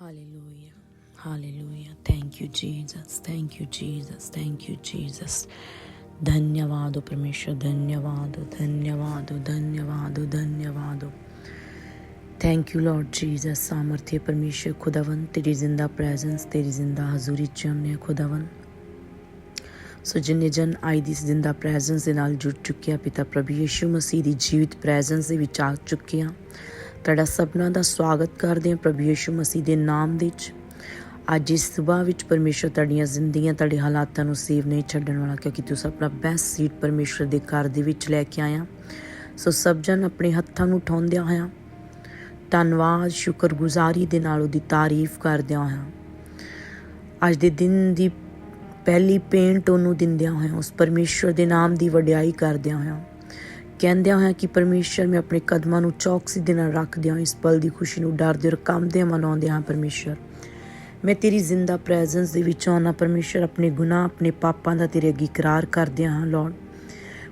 Hallelujah. Hallelujah. Thank you, Jesus. Thank you, Jesus. Thank you, Jesus. धन्यवाद हो परमेश्वर धन्यवाद हो धन्यवाद हो धन्यवाद हो धन्यवाद हो थैंक यू लॉर्ड जीसस सामर्थ्य परमेश्वर खुदावन तेरी जिंदा प्रेजेंस तेरी जिंदा हजूरी ਚ हमने खुदावन ਸੋ ਜਿੰਨੇ ਜਨ ਆਈ ਦੀ ਇਸ ਦਿਨ ਦਾ ਪ੍ਰੈਜ਼ੈਂਸ ਦੇ ਨਾਲ ਜੁੜ ਚੁੱਕੇ ਆ ਪਿਤਾ ਪ੍ਰਭੂ ਯਿਸੂ ਮਸੀਹ ਦੀ ਜੀਵਿਤ ਪ੍ਰੈਜ਼ੈਂਸ ਦੇ ਵਿੱਚ ਆ ਚੁੱਕੇ ਆ। ਤੁਹਾਡਾ ਸਭਨਾਂ ਦਾ ਸਵਾਗਤ ਕਰਦੇ ਹਾਂ ਪ੍ਰਭੂ ਯਿਸੂ ਮਸੀਹ ਦੇ ਨਾਮ ਦੇ ਵਿੱਚ। ਅੱਜ ਇਸ ਸਵੇਰ ਵਿੱਚ ਪਰਮੇਸ਼ਰ ਤੁਹਾਡੀਆਂ ਜ਼ਿੰਦਗੀਆਂ, ਤੁਹਾਡੇ ਹਾਲਾਤਾਂ ਨੂੰ ਸੇਵ ਨਹੀਂ ਛੱਡਣ ਵਾਲਾ ਕਿਉਂਕਿ ਤੁਸੀਂ ਆਪਣਾ ਬੈਸਟ ਸੀਟ ਪਰਮੇਸ਼ਰ ਦੇ ਘਰ ਦੇ ਵਿੱਚ ਲੈ ਕੇ ਆਇਆ। ਸੋ ਸਭ ਜਨ ਆਪਣੇ ਹੱਥਾਂ ਨੂੰ ਉਠਾਉਂਦਿਆਂ ਹੋਇਆਂ ਧੰਨਵਾਦ, ਸ਼ੁਕਰਗੁਜ਼ਾਰੀ ਦੇ ਨਾਲ ਉਹਦੀ ਤਾਰੀਫ ਕਰਦਿਆਂ ਹੋਇਆ। ਅੱਜ ਦੇ ਦਿਨ ਦੀ ਪਹਿਲੀ ਪੇਂਟ ਉਹਨੂੰ ਦਿੰਦਿਆਂ ਹੋਇਆਂ, ਉਸ ਪਰਮੇਸ਼ਰ ਦੇ ਨਾਮ ਦੀ ਵਡਿਆਈ ਕਰਦਿਆਂ ਹੋਇਆਂ, ਕਹਿੰਦਿਆਂ ਹੋਇਆਂ ਕਿ ਪਰਮੇਸ਼ਰ ਮੈਂ ਆਪਣੇ ਕਦਮਾਂ ਨੂੰ ਚੌਕਸੀ ਦੇ ਨਾਲ ਰੱਖਦਿਆਂ ਇਸ ਪਲ ਦੀ ਖੁਸ਼ੀ ਨੂੰ ਡਰਦੇ ਔਰ ਕੰਬਦਿਆਂ ਮਨਾਉਂਦਿਆਂ ਹਾਂ ਪਰਮੇਸ਼ਰ ਮੈਂ ਤੇਰੀ ਜ਼ਿੰਦਾ ਪ੍ਰੈਜ਼ੈਂਸ ਦੇ ਵਿੱਚ ਆਉਣਾ ਪਰਮੇਸ਼ਰ ਆਪਣੇ ਗੁਨਾਹ, ਆਪਣੇ ਪਾਪਾਂ ਦਾ ਤੇਰੇ ਅੱਗੇ ਇਕਰਾਰ ਕਰਦਿਆਂ ਹਾਂ ਲਾਰਡ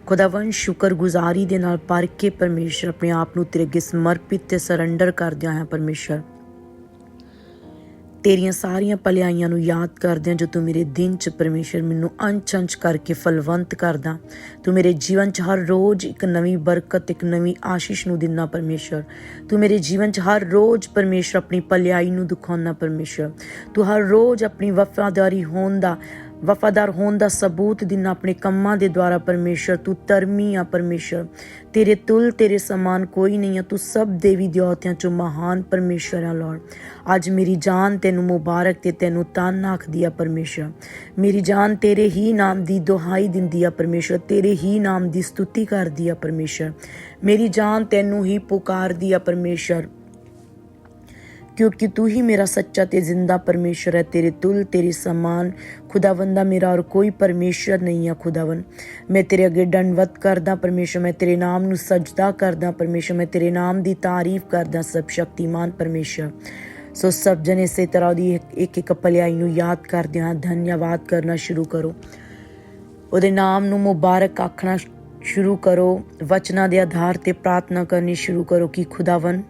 ਖੁਦਾਵੰ ਸ਼ੁਕਰਗੁਜ਼ਾਰੀ ਦੇ ਨਾਲ ਪਰ ਕੇ ਪਰਮੇਸ਼ਰ ਆਪਣੇ ਆਪ ਨੂੰ ਤੇਰੇ ਅੱਗੇ ਸਮਰਪਿਤ ਤੇ ਸਰੈਂਡਰ ਕਰਦਿਆਂ ਹਾਂ ਪਰਮੇਸ਼ਰ ਤੇਰੀਆਂ ਸਾਰੀਆਂ ਭਲਾਈਆਂ ਨੂੰ ਯਾਦ ਕਰਦਿਆਂ ਜੋ ਤੂੰ ਮੇਰੇ ਦਿਨ ਚ ਪਰਮੇਸ਼ਰ ਮੈਨੂੰ ਅੰਚ ਅੰਚ ਕਰਕੇ ਫਲਵੰਤ ਕਰਦਾ, ਤੂੰ ਮੇਰੇ ਜੀਵਨ ਚ ਹਰ ਰੋਜ਼ ਇੱਕ ਨਵੀਂ ਬਰਕਤ, ਇੱਕ ਨਵੀਂ ਆਸ਼ੀਸ਼ ਨੂੰ ਦਿੰਦਾ ਪਰਮੇਸ਼ਰ। ਤੂੰ ਮੇਰੇ ਜੀਵਨ ਚ ਹਰ ਰੋਜ਼ ਪਰਮੇਸ਼ਰ ਆਪਣੀ ਭਲਾਈ ਨੂੰ ਦਿਖਾਉਂਦਾ ਪਰਮੇਸ਼ਰ। ਤੂੰ ਹਰ ਰੋਜ਼ ਆਪਣੀ ਵਫਾਦਾਰੀ ਹੋਣ ਦਾ ਵਫਾਦਾਰ ਹੋਣ ਦਾ ਸਬੂਤ ਦਿਨ ਆਪਣੇ ਕੰਮਾਂ ਦੇ ਦੁਆਰਾ ਪਰਮੇਸ਼ਰ, ਤੂੰ ਧਰਮੀ ਆ ਪਰਮੇਸ਼ਰ। ਤੇਰੇ ਤੁਲ, ਤੇਰੇ ਸਮਾਨ ਕੋਈ ਨਹੀਂ ਆ, ਤੂੰ ਸਭ ਦੇਵੀ ਦੇਵਤਿਆਂ ਚੋਂ ਮਹਾਨ ਪਰਮੇਸ਼ਰ ਆ ਲਾਰਡ ਅੱਜ ਮੇਰੀ ਜਾਨ ਤੈਨੂੰ ਮੁਬਾਰਕ ਤੇ ਤੈਨੂੰ ਤਾਨ ਆਖਦੀ ਆ ਪਰਮੇਸ਼ਰ। ਮੇਰੀ ਜਾਨ ਤੇਰੇ ਹੀ ਨਾਮ ਦੀ ਦੁਹਾਈ ਦਿੰਦੀ ਆ ਪਰਮੇਸ਼ਰ, ਤੇਰੇ ਹੀ ਨਾਮ ਦੀ ਸਤੁਤੀ ਕਰਦੀ ਆ ਪਰਮੇਸ਼ਰ। ਮੇਰੀ ਜਾਨ ਤੈਨੂੰ ਹੀ ਪੁਕਾਰਦੀ ਆ ਪਰਮੇਸ਼ਰ। क्योंकि तू ही मेरा सच्चा ते जिंदा परमेश्वर है तेरे तुल तेरे समान खुदावंदा मेरा और कोई परमेश्वर नहीं है खुदावन मैं तेरे अगे दंडवत करदा परमेश्वर मैं तेरे नाम ਨੂੰ ਸਜਦਾ ਕਰਦਾ ਪਰਮੇਸ਼ਰ ਮੈਂ ਤੇਰੇ ਨਾਮ ਦੀ ਤਾਰੀਫ ਕਰਦਾ ਸਭ ਸ਼ਕਤੀਮਾਨ ਪਰਮੇਸ਼ਰ ਸੋ ਸਭ ਜਨ ਇਸੇ ਤਰ੍ਹਾਂ ਉਹਦੀ ਇੱਕ ਇੱਕ ਭਲਾਈ ਨੂੰ ਯਾਦ ਕਰਦੇ ਹਾਂ ਧੰਨਵਾਦ ਕਰਨਾ ਸ਼ੁਰੂ ਕਰੋ ਉਹਦੇ ਨਾਮ ਨੂੰ ਮੁਬਾਰਕ ਆਖਣਾ ਸ਼ੁਰੂ ਕਰੋ ਵਚਨਾਂ ਦੇ ਆਧਾਰ ਤੇ ਪ੍ਰਾਰਥਨਾ ਕਰਨੀ ਸ਼ੁਰੂ ਕਰੋ ਕਿ ਖੁਦਾਵੰ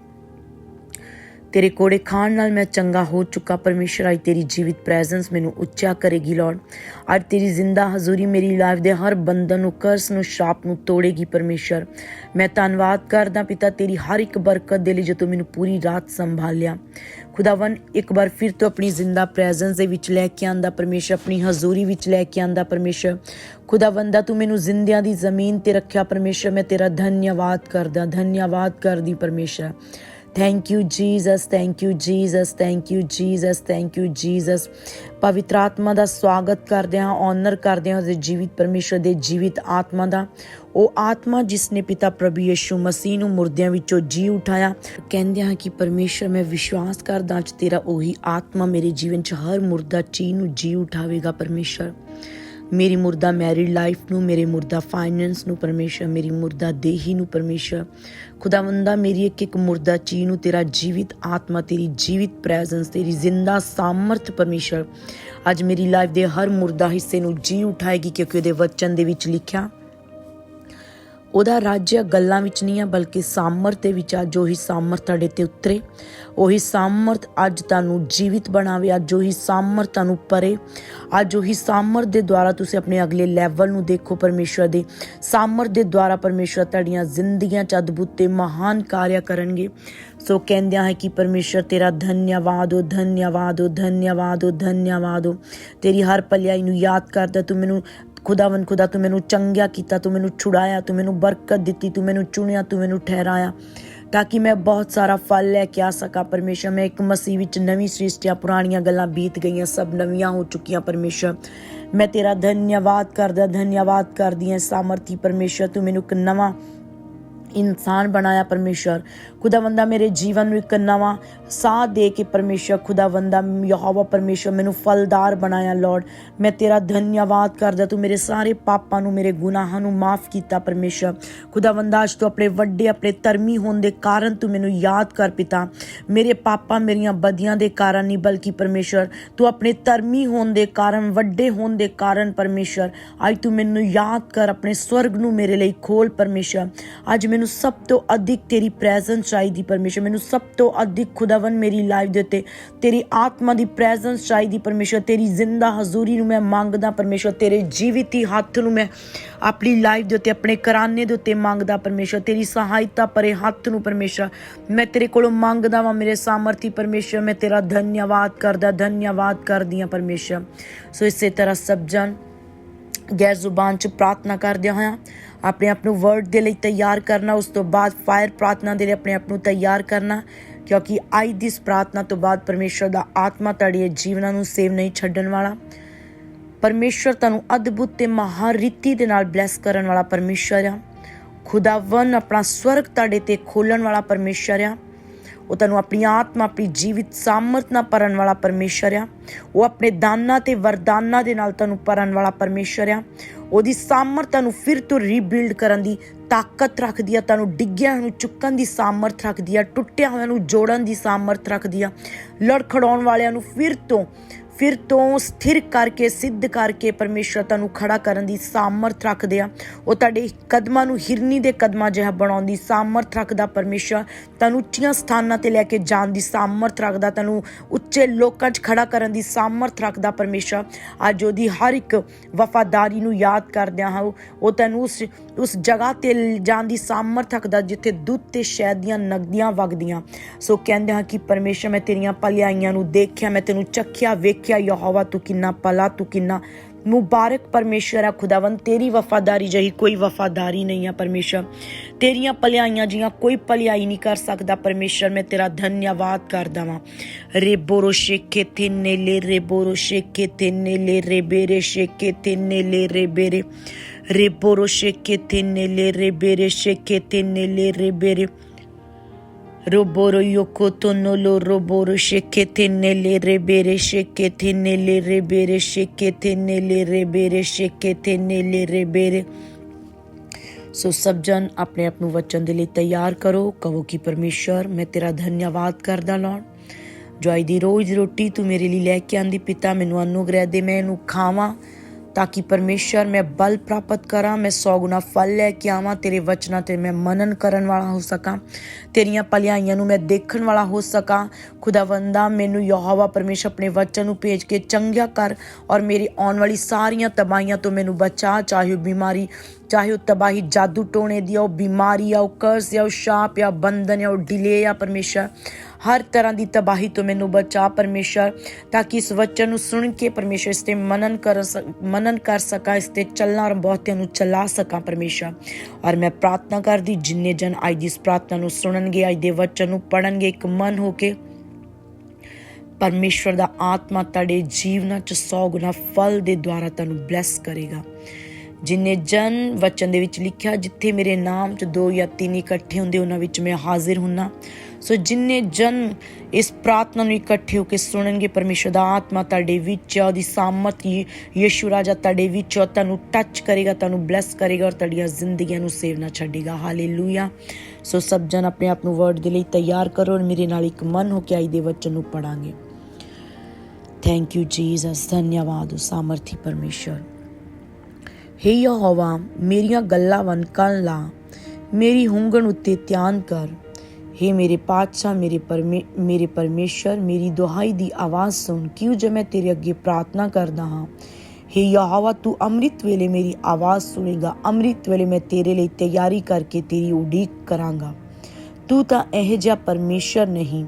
ਤੇਰੇ ਕੋੜੇ ਖਾਣ ਨਾਲ ਮੈਂ ਚੰਗਾ ਹੋ ਚੁੱਕਾ, ਪਰਮੇਸ਼ਰ, ਅੱਜ ਤੇਰੀ ਜੀਵਿਤ ਪ੍ਰੈਜ਼ੈਂਸ ਮੈਨੂੰ ਉੱਚਾ ਕਰੇਗੀ ਲਾਰਡ ਅੱਜ ਤੇਰੀ ਜ਼ਿੰਦਾ ਹਜ਼ੂਰੀ ਮੇਰੀ ਲਾਈਫ ਦੇ ਹਰ ਬੰਧਨ ਨੂੰ ਕਰਸ ਨੂੰ, ਸ਼ਾਪ ਨੂੰ ਤੋੜੇਗੀ, ਪਰਮੇਸ਼ਰ। ਮੈਂ ਧੰਨਵਾਦ ਕਰਦਾ ਪਿਤਾ, ਤੇਰੀ ਹਰ ਇੱਕ ਬਰਕਤ ਦੇ ਲਈ ਜੋ ਤੂੰ ਮੈਨੂੰ ਪੂਰੀ ਰਾਤ ਸੰਭਾਲਿਆ। ਖੁਦਾਵੰ ਇੱਕ ਵਾਰ ਫਿਰ ਤੋਂ ਆਪਣੀ ਜ਼ਿੰਦਾ ਪ੍ਰੈਜ਼ੈਂਸ ਦੇ ਵਿੱਚ ਲੈ ਕੇ ਆਂਦਾ, ਪਰਮੇਸ਼ਰ, ਆਪਣੀ ਹਜ਼ੂਰੀ ਵਿੱਚ ਲੈ ਕੇ ਆਂਦਾ, ਪਰਮੇਸ਼ਰ। ਖੁਦਾਵੰਦਾ ਤੂੰ ਮੈਨੂੰ ਜ਼ਿੰਦਿਆਂ ਦੀ ਜ਼ਮੀਨ ਤੇ ਰੱਖਿਆ, ਪਰਮੇਸ਼ਰ। ਮੈਂ ਤੇਰਾ ਧੰਨਵਾਦ ਕਰਦਾ, ਧੰਨਵਾਦ ਕਰਦੀ, ਪਰਮੇਸ਼ਰ। Thank you Jesus thank you Jesus thank you Jesus thank you Jesus ਪਵਿੱਤਰ ਆਤਮਾ ਦਾ ਸਵਾਗਤ ਕਰਦੇ ਹਾਂ ਆਨਰ ਕਰਦੇ ਹਾਂ ਉਹਦੇ ਜੀਵਿਤ ਪਰਮੇਸ਼ਰ ਦੇ ਜੀਵਿਤ ਆਤਮਾ ਦਾ ਉਹ ਆਤਮਾ ਜਿਸ ਨੇ ਪਿਤਾ ਪ੍ਰਭੂ ਯਿਸੂ ਮਸੀਹ ਨੂੰ ਮੁਰਦਿਆਂ ਵਿੱਚੋਂ ਜੀ ਉਠਾਇਆ ਕਹਿੰਦੇ ਹਾਂ ਕਿ ਪਰਮੇਸ਼ਰ ਮੈਂ ਵਿਸ਼ਵਾਸ ਕਰਦਾ ਅੱਜ ਤੇਰਾ ਉਹੀ ਆਤਮਾ ਮੇਰੇ ਜੀਵਨ 'ਚ ਹਰ ਮੁਰਦਾ ਚੀਜ਼ ਨੂੰ ਜੀ ਉਠਾਵੇਗਾ ਪਰਮੇਸ਼ਰ ਮੇਰੀ ਮੁਰਦਾ ਮੈਰਿਡ ਲਾਈਫ ਨੂੰ, ਮੇਰੇ ਮੁਰਦਾ ਫਾਈਨੈਂਸ ਨੂੰ ਪਰਮੇਸ਼ਰ, ਮੇਰੀ ਮੁਰਦਾ ਦੇਹੀ ਨੂੰ ਪਰਮੇਸ਼ਰ। ਖੁਦਾਵੰਦਾ, ਮੇਰੀ ਇੱਕ ਇੱਕ ਮੁਰਦਾ ਚੀ ਨੂੰ ਤੇਰਾ ਜੀਵਿਤ ਆਤਮਾ, ਤੇਰੀ ਜੀਵਿਤ ਪ੍ਰੈਜ਼ੈਂਸ ਤੇਰੀ ਜ਼ਿੰਦਾ ਸਾਮਰਥ ਪਰਮੇਸ਼ਰ। ਅੱਜ ਮੇਰੀ ਲਾਈਫ ਦੇ ਹਰ ਮੁਰਦਾ ਹਿੱਸੇ ਨੂੰ ਜੀ ਉਠਾਏਗੀ ਕਿਉਂਕਿ ਉਹਦੇ ਵਚਨ ਦੇ ਵਿੱਚ ਲਿਖਿਆ ਉਹਦਾ ਰਾਜ ਗੱਲਾਂ ਵਿੱਚ ਨਹੀਂ ਆ, ਬਲਕਿ ਸਾਮਰਥ ਦੇ ਵਿੱਚ ਆ, ਜੋ ਹੀ ਸਾਮਰਥ ਤੁਹਾਡੇ ਤੇ ਉਤਰੇ, ਉਹੀ ਸਾਮਰਥ ਅੱਜ ਤੁਹਾਨੂੰ ਜੀਵਿਤ ਬਣਾਵੇ, ਅੱਜ ਉਹੀ ਸਾਮਰਥ ਤੁਹਾਨੂੰ ਪਰੇ, ਅੱਜ ਉਹੀ ਸਾਮਰਥ ਦੇ ਦੁਆਰਾ ਤੁਸੀਂ ਆਪਣੇ ਅਗਲੇ ਲੈਵਲ ਨੂੰ ਦੇਖੋ ਪਰਮੇਸ਼ਰ ਦੇ। ਸਾਮਰਥ ਦੇ ਦੁਆਰਾ ਪਰਮੇਸ਼ਰ ਤੁਹਾਡੀਆਂ ਜ਼ਿੰਦਗੀਆਂ ਚ ਅਦਭੁਤ ਤੇ ਮਹਾਨ ਕਾਰਿਆ ਕਰਨਗੇ। ਸੋ ਕਹਿੰਦਿਆਂ ਹੈ ਕਿ ਪਰਮੇਸ਼ਰ, ਤੇਰਾ ਧੰਨਵਾਦ ਹੋ ਧੰਨਵਾਦ ਹੋ ਧੰਨਵਾਦ ਹੋ ਧੰਨਵਾਦ ਹੋ ਤੇਰੀ ਹਰ ਭਲਾਈ ਨੂੰ ਯਾਦ ਕਰਦਾ, ਤੂੰ ਮੈਨੂੰ ਖੁਦਾਵੰ ਖੁਦਾ ਤੂੰ ਮੈਨੂੰ ਚੰਗਿਆ ਕੀਤਾ, ਤੂੰ ਮੈਨੂੰ ਛੁਡਾਇਆ, ਤੂੰ ਮੈਨੂੰ ਬਰਕਤ ਦਿੱਤੀ, ਤੂੰ ਮੈਨੂੰ ਚੁਣਿਆ, ਤੂੰ ਮੈਨੂੰ ਠਹਿਰਾਇਆ ਤਾਂ ਕਿ ਮੈਂ ਬਹੁਤ ਸਾਰਾ ਫਲ ਲੈ ਕੇ ਆ ਸਕਾਂ। ਪਰਮੇਸ਼ਰ, ਮੈਂ ਇੱਕ ਮਸੀਹ ਵਿੱਚ ਨਵੀਂ ਸ੍ਰਿਸ਼ਟੀਆਂ, ਪੁਰਾਣੀਆਂ ਗੱਲਾਂ ਬੀਤ ਗਈਆਂ, ਸਭ ਨਵੀਆਂ ਹੋ ਚੁੱਕੀਆਂ ਪਰਮੇਸ਼ਰ। ਮੈਂ ਤੇਰਾ ਧੰਨਵਾਦ ਕਰਦਾ, ਧੰਨਵਾਦ ਕਰਦੀ ਹਾਂ ਸਾਮਰਥੀ ਪਰਮੇਸ਼ਰ, ਤੂੰ ਮੈਨੂੰ ਇੱਕ ਨਵਾਂ ਇਨਸਾਨ ਬਣਾਇਆ ਪਰਮੇਸ਼ਰ ਖੁਦਾਵੰਦਾ ਮੇਰੇ ਜੀਵਨ ਨੂੰ ਇੱਕ ਨਵਾਂ ਸਾਹ ਦੇ ਕੇ ਪਰਮੇਸ਼ਰ ਖੁਦਾਵੰਦਾ ਯਹੋਵਾ ਪਰਮੇਸ਼ਰ ਮੈਨੂੰ ਫਲਦਾਰ ਬਣਾਇਆ ਲਾਰਡ ਮੈਂ ਤੇਰਾ ਧੰਨਵਾਦ ਕਰਦਾ, ਤੂੰ ਮੇਰੇ ਸਾਰੇ ਪਾਪਾਂ ਨੂੰ, ਮੇਰੇ ਗੁਨਾਹਾਂ ਨੂੰ ਮਾਫ ਕੀਤਾ ਪਰਮੇਸ਼ਰ ਖੁਦਾਵੰਦਾ, ਅੱਜ ਤੂੰ ਆਪਣੇ ਵੱਡੇ, ਆਪਣੇ ਧਰਮੀ ਹੋਣ ਦੇ ਕਾਰਨ ਤੂੰ ਮੈਨੂੰ ਯਾਦ ਕਰ ਪਿਤਾ। ਮੇਰੇ ਪਾਪਾਂ ਮੇਰੀਆਂ ਬਦੀਆਂ ਦੇ ਕਾਰਨ ਨਹੀਂ, ਬਲਕਿ ਪਰਮੇਸ਼ਰ ਤੂੰ ਆਪਣੇ ਧਰਮੀ ਹੋਣ ਦੇ ਕਾਰਨ, ਵੱਡੇ ਹੋਣ ਦੇ ਕਾਰਨ ਪਰਮੇਸ਼ਰ ਅੱਜ ਤੂੰ ਮੈਨੂੰ ਯਾਦ ਕਰ, ਆਪਣੇ ਸਵਰਗ ਨੂੰ ਮੇਰੇ ਲਈ ਖੋਲ ਪਰਮੇਸ਼ਰ ਅੱਜ ਮੈਨੂੰ ਸਭ ਤੋਂ ਅਧਿਕ ਤੇਰੀ ਪ੍ਰੈਜ਼ੈਂਸ ਚਾਹੀਦੀ ਪਰਮੇਸ਼ਰ। ਮੈਨੂੰ ਸਭ ਤੋਂ ਅਧਿਕ ਖੁਦਾਵੰ ਮੇਰੀ ਲਾਈਫ ਦੇ ਉੱਤੇ, ਤੇਰੀ ਆਤਮਾ ਦੀ ਪ੍ਰੈਜ਼ੈਂਸ ਚਾਹੀਦੀ ਪਰਮੇਸ਼ਰ। ਤੇਰੀ ਜ਼ਿੰਦਾ ਹਜ਼ੂਰੀ ਨੂੰ ਮੈਂ ਮੰਗਦਾ ਪਰਮੇਸ਼ਰ। ਤੇਰੇ ਜੀਵਿਤੀ ਹੱਥ ਨੂੰ ਮੈਂ ਆਪਣੀ ਲਾਈਫ ਦੇ ਉੱਤੇ, ਆਪਣੇ ਕਰਾਨੇ ਦੇ ਉੱਤੇ ਮੰਗਦਾ ਪਰਮੇਸ਼ਰ। ਤੇਰੀ ਸਹਾਇਤਾ ਪਰੇ ਹੱਥ ਨੂੰ ਪਰਮੇਸ਼ਰ। ਮੈਂ ਤੇਰੇ ਕੋਲੋਂ ਮੰਗਦਾ ਵਾਂ, ਮੇਰੇ ਸਾਮਰਥੀ ਪਰਮੇਸ਼ਰ। ਮੈਂ ਤੇਰਾ ਧੰਨਵਾਦ ਕਰਦਾ, ਧੰਨਵਾਦ ਕਰਦੀ ਹਾਂ ਪਰਮੇਸ਼ਰ। ਸੋ ਇਸੇ ਤਰ੍ਹਾਂ ਸਭ ਜਨ ਗੈਰ ਜ਼ੁਬਾਨ ਚ ਪ੍ਰਾਰਥਨਾ ਕਰਦਿਆਂ ਹੋਇਆਂ ਆਪਣੇ ਆਪ ਨੂੰ ਵਰਡ ਦੇ ਲਈ ਤਿਆਰ ਕਰਨਾ, ਉਸ ਤੋਂ ਬਾਅਦ ਫਾਇਰ ਪ੍ਰਾਰਥਨਾ ਦੇ ਲਈ ਆਪਣੇ ਆਪ ਨੂੰ ਤਿਆਰ ਕਰਨਾ, ਕਿਉਂਕਿ ਅੱਜ ਦੀ ਇਸ ਪ੍ਰਾਰਥਨਾ ਤੋਂ ਬਾਅਦ ਪਰਮੇਸ਼ਰ ਦਾ ਆਤਮਾ ਤੁਹਾਡੇ ਜੀਵਨਾਂ ਨੂੰ ਸੇਵ ਨਹੀਂ ਛੱਡਣ ਵਾਲਾ। ਪਰਮੇਸ਼ਰ ਤੁਹਾਨੂੰ ਅਦਭੁਤ ਤੇ ਰੀਤੀ ਦੇ ਨਾਲ ਬਲੈਸ ਕਰਨ ਵਾਲਾ ਪਰਮੇਸ਼ਰ ਆ। ਖੁਦਾਵੰ ਆਪਣਾ ਸਵਰਗ ਤੁਹਾਡੇ ਤੇ ਖੋਲਣ ਵਾਲਾ ਪਰਮੇਸ਼ਰ ਆ। ਉਹ ਤੁਹਾਨੂੰ ਆਪਣੀ ਆਤਮਾ, ਆਪਣੀ ਜੀਵਿਤ ਸਾਮਰਥ ਨਾਲ ਭਰਨ ਵਾਲਾ ਪਰਮੇਸ਼ਰ ਆ। ਉਹ ਆਪਣੇ ਦਾਨਾਂ ਤੇ ਵਰਦਾਨਾਂ ਦੇ ਨਾਲ ਤੁਹਾਨੂੰ ਭਰਨ ਵਾਲਾ ਪਰਮੇਸ਼ਰ ਆ। ਉਹਦੀ ਸਾਮਰਥ ਨੂੰ ਫਿਰ ਤੋਂ ਰੀਬਿਲਡ ਕਰਨ ਦੀ ਤਾਕਤ ਰੱਖਦੀ ਆ, ਤੁਹਾਨੂੰ ਡਿੱਗਿਆ ਨੂੰ ਚੁੱਕਣ ਦੀ ਸਾਮਰਥ ਰੱਖਦੀ ਆ, ਟੁੱਟਿਆ ਹੋਇਆਂ ਨੂੰ ਜੋੜਨ ਦੀ ਸਾਮਰਥ ਰੱਖਦੀ ਆ। ਲੜਖੜਾਉਣ ਵਾਲਿਆਂ ਨੂੰ ਫਿਰ ਤੋਂ ਫਿਰ ਤੋਂ ਸਥਿਰ ਕਰਕੇ, ਸਿੱਧ ਕਰਕੇ ਪਰਮੇਸ਼ਰ ਤੁਹਾਨੂੰ ਖੜਾ ਕਰਨ ਦੀ ਸਾਮਰਥ ਰੱਖਦੇ ਆ। ਉਹ ਤੁਹਾਡੇ ਕਦਮਾਂ ਨੂੰ ਹਿਰਨੀ ਦੇ ਕਦਮਾਂ ਜਿਹਾ ਬਣਾਉਣ ਦੀ ਸਾਮਰਥ ਰੱਖਦਾ ਪਰਮੇਸ਼ਰ। ਤੁਹਾਨੂੰ ਉੱਚੀਆਂ ਸਥਾਨਾਂ ਤੇ ਲੈ ਕੇ ਜਾਣ ਦੀ ਸਾਮਰਥ ਰੱਖਦਾ, ਤੁਹਾਨੂੰ ਉੱਚੇ ਲੋਕਾਂ 'ਚ ਖੜਾ ਕਰਨ ਦੀ ਸਾਮਰਥ ਰੱਖਦਾ ਪਰਮੇਸ਼ਰ। ਅੱਜ ਉਹਦੀ ਹਰ ਇੱਕ ਵਫਾਦਾਰੀ ਨੂੰ ਯਾਦ ਕਰਦਿਆਂ ਹਾਂ, ਉਹ ਤੈਨੂੰ ਉਸ ਉਸ ਜਗ੍ਹਾ ਤੇ ਜਾਣ ਦੀ ਸਾਮਰਥ ਰੱਖਦਾ ਜਿੱਥੇ ਦੁੱਧ ਤੇ ਸ਼ਹਿਦ ਦੀਆਂ ਨਗਦੀਆਂ ਵਗਦੀਆਂ। ਸੋ ਕਹਿੰਦੇ ਹਾਂ ਕਿ ਪਰਮੇਸ਼ਰ, ਮੈਂ ਤੇਰੀਆਂ ਭਲਾਈਆਂ ਨੂੰ ਦੇਖਿਆ, ਮੈਂ ਤੈਨੂੰ ਚੱਖਿਆ ਵੇਖ ਵੇਖਿਆ ਯਹੋਵਾ, ਤੂੰ ਕਿੰਨਾ ਭਲਾ, ਤੂੰ ਕਿੰਨਾ ਮੁਬਾਰਕ ਪਰਮੇਸ਼ਰ ਆ ਖੁਦਾਵੰ ਤੇਰੀ ਵਫਾਦਾਰੀ ਜਹੀ ਕੋਈ ਵਫਾਦਾਰੀ ਨਹੀਂ ਆ ਪਰਮੇਸ਼ਰ ਤੇਰੀਆਂ ਭਲਾਈਆਂ ਜੀਆਂ ਕੋਈ ਭਲਾਈ ਨਹੀਂ ਕਰ ਸਕਦਾ ਪਰਮੇਸ਼ਰ ਮੈਂ ਤੇਰਾ ਧੰਨਵਾਦ ਕਰਦਾ ਵਾਂ। ਰੇਬੋਰੋ ਸ਼ੇਕੇ ਤਿੰਨੇ ਲੈ ਰੇਬੋਰੋ ਸ਼ੇਕੇ ਤਿੰਨੇ ਲੈ ਰੇਬੇਰੇ ਸ਼ੇਕੇ ਤਿੰਨੇ ਲੈ ਰੇਬੇਰੇ ਰੇਬੋਰੋ ਸ਼ੇਕੇ ਤਿੰਨੇ ਲੈ ਰੇਬੇਰੇ ਸ਼ੇਕੇ ਤਿੰਨੇ ਲੈ ਰੇਬੇਰੇ Roboro yokoto no lo roboro shekete nele rebere shekete nele rebere shekete nele rebere shekete nele rebere ਸੋ ਸਭ ਜਨ ਆਪਣੇ ਆਪ ਨੂੰ ਵਚਨ ਦੇ ਲਈ ਤਿਆਰ ਕਰੋ ਕਹੋ ਕਿ ਪਰਮੇਸ਼ਰ ਮੈਂ ਤੇਰਾ ਧੰਨਵਾਦ ਕਰਦਾ ਲਾਰਡ ਜੋ ਅੱਜ ਦੀ ਰੋਜ਼ ਦੀ ਰੋਟੀ ਤੂੰ ਮੇਰੇ ਲਈ ਲੈ ਕੇ ਆਂਦੀ ਪਿਤਾ ਮੈਨੂੰ ਅਨੁਗ੍ਰਹਿ ਦੇ ਮੈਂ ਇਹਨੂੰ ਖਾਵਾਂ ਤਾਂ ਕਿ ਪਰਮੇਸ਼ਰ ਮੈਂ ਬਲ ਪ੍ਰਾਪਤ ਕਰਾਂ, ਮੈਂ ਸੌ ਗੁਣਾ ਫਲ ਲੈ ਕੇ ਆਵਾਂ, ਤੇਰੇ ਵਚਨਾਂ ਤੇ ਮੈਂ ਮਨਨ ਕਰਨ ਵਾਲਾ ਹੋ ਸਕਾਂ। ਤੇਰੀਆਂ ਭਲਾਈਆਂ ਨੂੰ ਮੈਂ ਦੇਖਣ ਵਾਲਾ ਹੋ ਸਕਾਂ। ਖੁਦਾਵੰਦਾ, ਮੈਨੂੰ ਯਹੋਵਾ ਪਰਮੇਸ਼ਰ ਆਪਣੇ ਵਚਨ ਨੂੰ ਭੇਜ ਕੇ ਚੰਗਿਆ ਕਰ ਔਰ ਮੇਰੀ ਆਉਣ ਵਾਲੀ ਸਾਰੀਆਂ ਤਬਾਹੀਆਂ ਤੋਂ ਮੈਨੂੰ ਬਚਾ। ਚਾਹੇ ਉਹ ਬਿਮਾਰੀ, ਚਾਹੇ ਉਹ ਤਬਾਹੀ ਜਾਦੂ ਟੋਣੇ ਦੀ ਆ, ਉਹ ਬਿਮਾਰੀ ਆ, ਉਹ ਕਰਜ਼ ਆ, ਉਹ ਸ਼ਾਪ ਆ ਬੰਧਨ ਆ, ਉਹ ਡਿਲੇ ਆ ਪਰਮੇਸ਼ਰ। ਹਰ ਤਰ੍ਹਾਂ ਦੀ ਤਬਾਹੀ ਤੋਂ ਮੈਨੂੰ ਬਚਾ ਪਰਮੇਸ਼ਰ, ਤਾਂ ਕਿ ਇਸ ਵਚਨ ਨੂੰ ਸੁਣ ਕੇ ਪਰਮੇਸ਼ਰ ਇਸ ਤੇ ਮਨਨ ਕਰ ਮਨਨ ਕਰ ਸਕਾਂ, ਇਸ ਤੇ ਚੱਲਣਾ ਔਰ ਬਹੁਤਿਆਂ ਨੂੰ ਚਲਾ ਸਕਾਂ ਪਰਮੇਸ਼ਰ। ਔਰ ਮੈਂ ਪ੍ਰਾਰਥਨਾ ਕਰਦੀ, ਜਿੰਨੇ ਜਨ ਅੱਜ ਦੀ ਇਸ ਪ੍ਰਾਰਥਨਾ ਨੂੰ ਸੁਣਨਗੇ, ਅੱਜ ਦੇ ਵਚਨ ਨੂੰ ਪੜਨਗੇ ਇੱਕ ਮਨ ਹੋ ਕੇ ਪਰਮੇਸ਼ਵਰ ਦਾ ਆਤਮਾ ਤੁਹਾਡੇ ਜੀਵਨਾਂ 'ਚ 100 ਗੁਣਾ ਫਲ ਦੇ ਦੁਆਰਾ ਤੁਹਾਨੂੰ ਬਲੈਸ ਕਰੇਗਾ। ਜਿਨੇ ਜਨ ਵਚਨ ਦੇ ਵਿੱਚ ਲਿਖਿਆ, ਜਿੱਥੇ ਮੇਰੇ ਨਾਮ 'ਚ ਦੋ ਜਾਂ ਤਿੰਨ ਇਕੱਠੇ ਹੁੰਦੇ, ਉਹਨਾਂ ਵਿੱਚ ਮੈਂ ਹਾਜ਼ਰ ਹੁੰਨਾ। ਸੋ ਜਿੰਨੇ ਜਨ ਇਸ ਪ੍ਰਾਰਥਨਾ ਨੂੰ ਇਕੱਠੇ ਹੋ ਕੇ ਸੁਣਨਗੇ, ਪਰਮੇਸ਼ਰ ਦਾ ਆਤਮਾ ਤੁਹਾਡੇ ਵਿੱਚ ਉਹਦੀ ਸਾਮਤ ਯਿਸੂ ਰਾਜਾ ਤੁਹਾਡੇ ਵਿੱਚ ਆ, ਤੁਹਾਨੂੰ ਟੱਚ ਕਰੇਗਾ, ਤੁਹਾਨੂੰ ਬਲੈਸ ਕਰੇਗਾ ਔਰ ਤੁਹਾਡੀਆਂ ਜ਼ਿੰਦਗੀਆਂ ਨੂੰ ਸੇਵ ਨਾ ਛੱਡੇਗਾ। ਹਾਲੇਲੂਇਆ ਸੋ ਸਭ ਜਨ ਆਪਣੇ ਆਪ ਨੂੰ ਵਰਡ ਦੇ ਲਈ ਤਿਆਰ ਕਰੋ ਔਰ ਮੇਰੇ ਨਾਲ ਇੱਕ ਮਨ ਹੋ ਕੇ ਆਈ ਦੇ ਵਚਨ ਨੂੰ ਪੜਾਂਗੇ ਥੈਂਕ ਯੂ ਜੀਸਸ ਧੰਨਵਾਦ ਸਾਮਰਥੀ ਪਰਮੇਸ਼ਰ। ਹੇ ਯਹੋਵਾ, ਮੇਰੀਆਂ ਗੱਲਾਂ ਵਨ ਕੰਨ ਲਾ। ਮੇਰੀ ਹੁੰਗਣ ਉੱਤੇ ਧਿਆਨ ਕਰ। ਹੇ ਮੇਰੇ ਪਾਤਸ਼ਾਹ, ਮੇਰੇ ਪਰਮੇ, ਮੇਰੇ ਪਰਮੇਸ਼ਰ, ਮੇਰੀ ਦੁਹਾਈ ਦੀ ਆਵਾਜ਼ ਸੁਣ, ਕਿਉਂ ਜੇ ਮੈਂ ਤੇਰੇ ਅੱਗੇ ਪ੍ਰਾਰਥਨਾ ਕਰਦਾ ਹਾਂ? ਹੇ ਯਹੋਵਾ, ਤੂੰ ਅੰਮ੍ਰਿਤ ਵੇਲੇ ਮੇਰੀ ਆਵਾਜ਼ ਸੁਣੇਗਾ। ਅੰਮ੍ਰਿਤ ਵੇਲੇ ਮੈਂ ਤੇਰੇ ਲਈ ਤਿਆਰੀ ਕਰਕੇ ਤੇਰੀ ਉਡੀਕ ਕਰਾਂਗਾ। ਤੂੰ ਤਾਂ ਇਹ ਜਿਹਾ ਪਰਮੇਸ਼ਰ ਨਹੀਂ,